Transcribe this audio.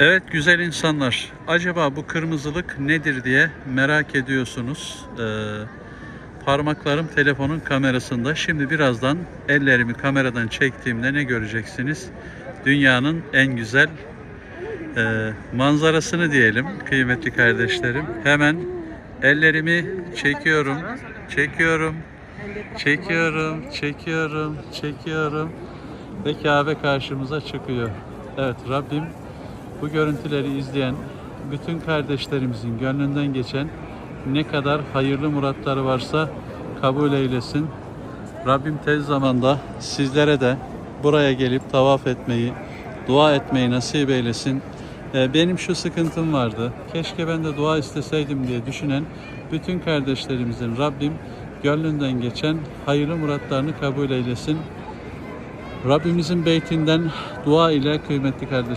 Evet güzel insanlar. Acaba bu kırmızılık nedir diye merak ediyorsunuz. Ee, parmaklarım telefonun kamerasında. Şimdi birazdan ellerimi kameradan çektiğimde ne göreceksiniz? Dünyanın en güzel e, manzarasını diyelim kıymetli kardeşlerim. Hemen ellerimi çekiyorum, çekiyorum, çekiyorum, çekiyorum, çekiyorum ve Kabe karşımıza çıkıyor. Evet Rabbim bu görüntüleri izleyen bütün kardeşlerimizin gönlünden geçen ne kadar hayırlı muratları varsa kabul eylesin. Rabbim tez zamanda sizlere de buraya gelip tavaf etmeyi, dua etmeyi nasip eylesin. Ee, Benim şu sıkıntım vardı. Keşke ben de dua isteseydim diye düşünen bütün kardeşlerimizin Rabbim gönlünden geçen hayırlı muratlarını kabul eylesin. Rabbimizin beytinden dua ile kıymetli kardeşlerim.